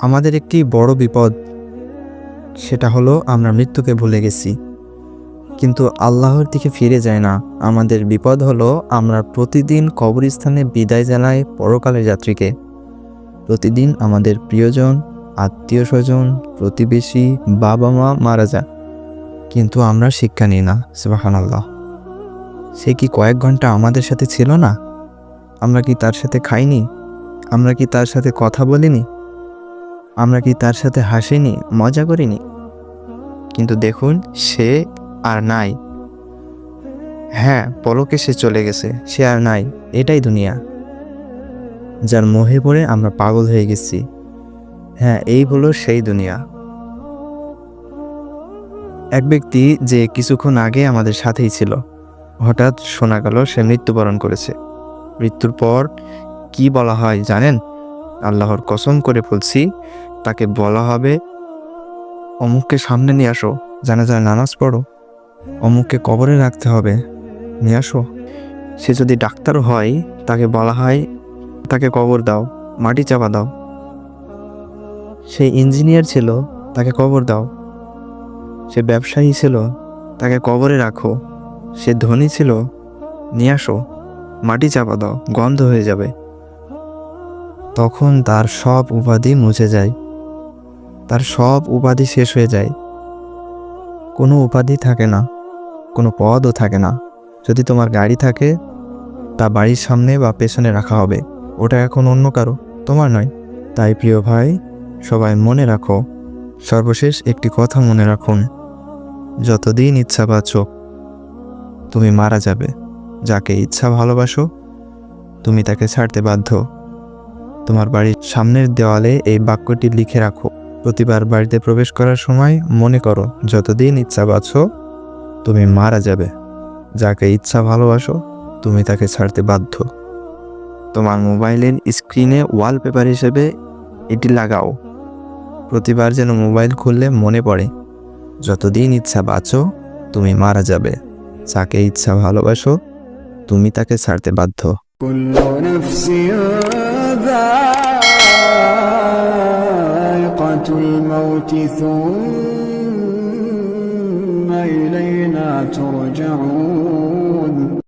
আমাদের একটি বড় বিপদ। সেটা হলো আমরা মৃত্যুকে ভুলে গেছি। কিন্তু আল্লাহর দিকে ফিরে যায় না। আমাদের বিপদ হলো আমরা প্রতিদিন কবরস্থানে বিদায় জানাই পরকালের যাত্রীকে। প্রতিদিন আমাদের প্রিয়জন আত্মীয় স্বজন প্রতিবেশী বাবা মা মারা যায়। কিন্তু আমরা শিক্ষা নিই না সেবাহান আল্লাহ সে কি কয়েক ঘণ্টা আমাদের সাথে ছিল না? আমরা কি তার সাথে খাইনি? আমরা কি তার সাথে কথা বলিনি? আমরা কি তার সাথে হাসিনি, মজা করিনি? কিন্তু দেখুন, সে আর নাই। হ্যাঁ পলকে সে চলে গেছে, সে আর নাই, এটাই দুনিয়া। যার মোহে পড়ে আমরা পাগল হয়ে গেছি। হ্যাঁ এই হলো সেই দুনিয়া। এক ব্যক্তি যে কিছুক্ষণ আগে আমাদের সাথেই ছিল, হঠাৎ শোনা গেল সে মৃত্যুবরণ করেছে। মৃত্যুর পর কি বলা হয় জানেন? আল্লাহর কসম করে বলছি, তাকে বলা হবে, অমুককে সামনে নিয়ে আসো জানাজার নামাজ পড়ো। অমুককে কবরে রাখতে হবে, নিয়ে আসো। সে যদি ডাক্তার হয়, তাকে বলা হয়, তাকে কবর দাও, মাটি চাপা দাও। সে ইঞ্জিনিয়ার ছিল, তাকে কবর দাও। সে ব্যবসায়ী ছিল, তাকে কবরে রাখো। সে ধনী ছিল, নিয়ে আসো। মাটি চাপা দাও, গন্ধ হয়ে যাবে। তখন তার সব উপাধি মুছে যায়। তার সব উপাধি শেষ হয়ে যায়। কোনো উপাধি থাকে না, কোনো পদও থাকে না। যদি তোমার গাড়ি থাকে, তা বাড়ির সামনে বা পেছনে রাখা হবে। ওটা এখন অন্য কারও, তোমার নয়। তাই প্রিয় ভাই, সবাই মনে রাখো, সর্বশেষ একটি কথা মনে রাখুন। যতদিন ইচ্ছা বাঁচো, তুমি মারা যাবে। যাকে ইচ্ছা ভালোবাসো, তুমি তাকে ছাড়তে বাধ্য। তোমার বাড়ির সামনের দেওয়ালে এই বাক্যটি লিখে রাখো। প্রতিবার বাড়িতে প্রবেশ করার সময় মনে করো, যতদিন ইচ্ছা বাছো তুমি মারা যাবে। যাকে ইচ্ছা ভালোবাসো, তুমি তাকে ছাড়তে বাধ্য। তোমার মোবাইলের স্ক্রিনে ওয়ালপেপার হিসেবে এটি লাগাও। প্রতিবার যেন মোবাইল খুললে মনে পড়ে, যতদিন ইচ্ছা বাঁচো, তুমি মারা যাবে। যাকে ইচ্ছা ভালোবাসো, তুমি তাকে ছাড়তে বাধ্য। ذائقة الموت ثم إلينا ترجعون.